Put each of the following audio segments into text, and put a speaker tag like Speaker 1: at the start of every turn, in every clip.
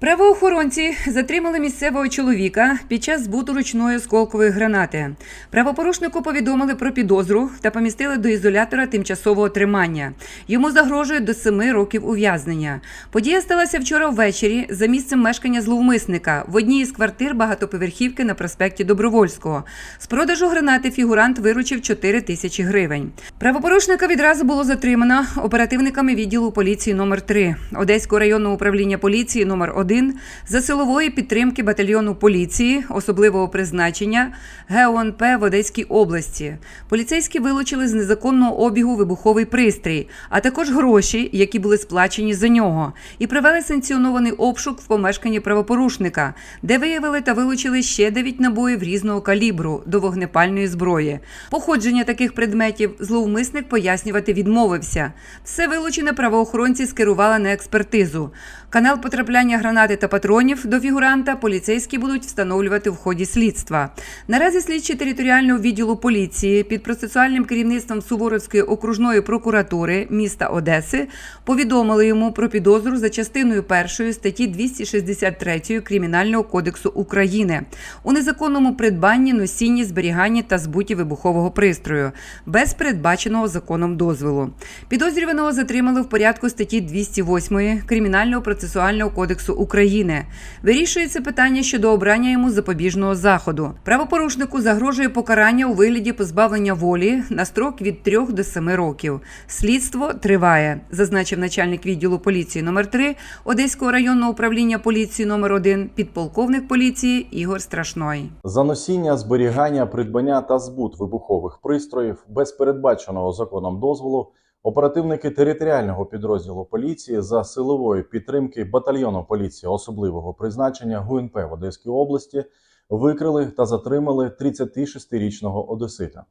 Speaker 1: Правоохоронці затримали місцевого чоловіка під час збуту ручної осколкової гранати. Правопорушнику повідомили про підозру та помістили до ізолятора тимчасового тримання. Йому загрожує до семи років ув'язнення. Подія сталася вчора ввечері за місцем мешкання зловмисника в одній із квартир багатоповерхівки на проспекті Добровольського. З продажу гранати фігурант виручив 4 тисячі гривень. Правопорушника відразу було затримано оперативниками відділу поліції номер 3 Одеського районного управління поліції номер 1 за силової підтримки батальйону поліції особливого призначення ГУНП в Одеській області. Поліцейські вилучили з незаконного обігу вибуховий пристрій, а також гроші, які були сплачені за нього, і провели санкціонований обшук в помешканні правопорушника, де виявили та вилучили ще 9 набоїв різного калібру до вогнепальної зброї. Походження таких предметів зловмисник пояснювати відмовився. Все вилучене правоохоронці скерували на експертизу. Канал потрапляння гранати та патронів до фігуранта поліцейські будуть встановлювати в ході слідства. Наразі слідчі територіального відділу поліції під процесуальним керівництвом Суворовської окружної прокуратури міста Одеси повідомили йому про підозру за частиною першої статті 263 Кримінального кодексу України у незаконному придбанні, носінні, зберіганні та збуті вибухового пристрою без передбаченого законом дозволу. Підозрюваного затримали в порядку статті 208 Кримінального процесуального кодексу України. Вирішується питання щодо обрання йому запобіжного заходу. Правопорушнику загрожує покарання у вигляді позбавлення волі на строк від 3 до 7 років. Слідство триває, зазначив начальник відділу поліції номер 3 Одеського районного управління поліції номер 1 підполковник поліції Ігор Страшной.
Speaker 2: За носіння, зберігання, придбання та збут вибухових пристроїв без передбаченого законом дозволу оперативники територіального підрозділу поліції за силової підтримки батальйону поліції особливого призначення ГУНП в Одеській області викрили та затримали 36-річного одесита.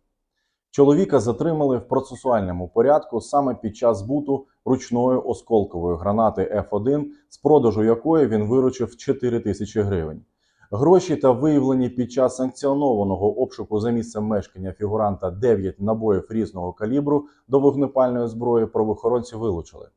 Speaker 2: Чоловіка затримали в процесуальному порядку саме під час збуту ручної осколкової гранати F1, з продажу якої він виручив 4 тисячі гривень. Гроші та виявлені під час санкціонованого обшуку за місцем мешкання фігуранта 9 набоїв різного калібру до вогнепальної зброї правоохоронці вилучили.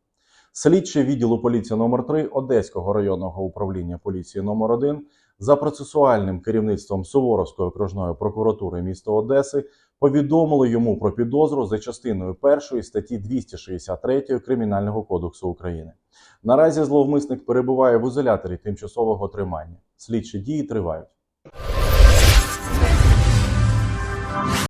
Speaker 2: Слідчі відділу поліції номер 3 Одеського районного управління поліції номер 1 за процесуальним керівництвом Суворовської окружної прокуратури міста Одеси повідомили йому про підозру за частиною 1 статті 263 Кримінального кодексу України. Наразі зловмисник перебуває в ізоляторі тимчасового тримання. Слідчі дії тривають.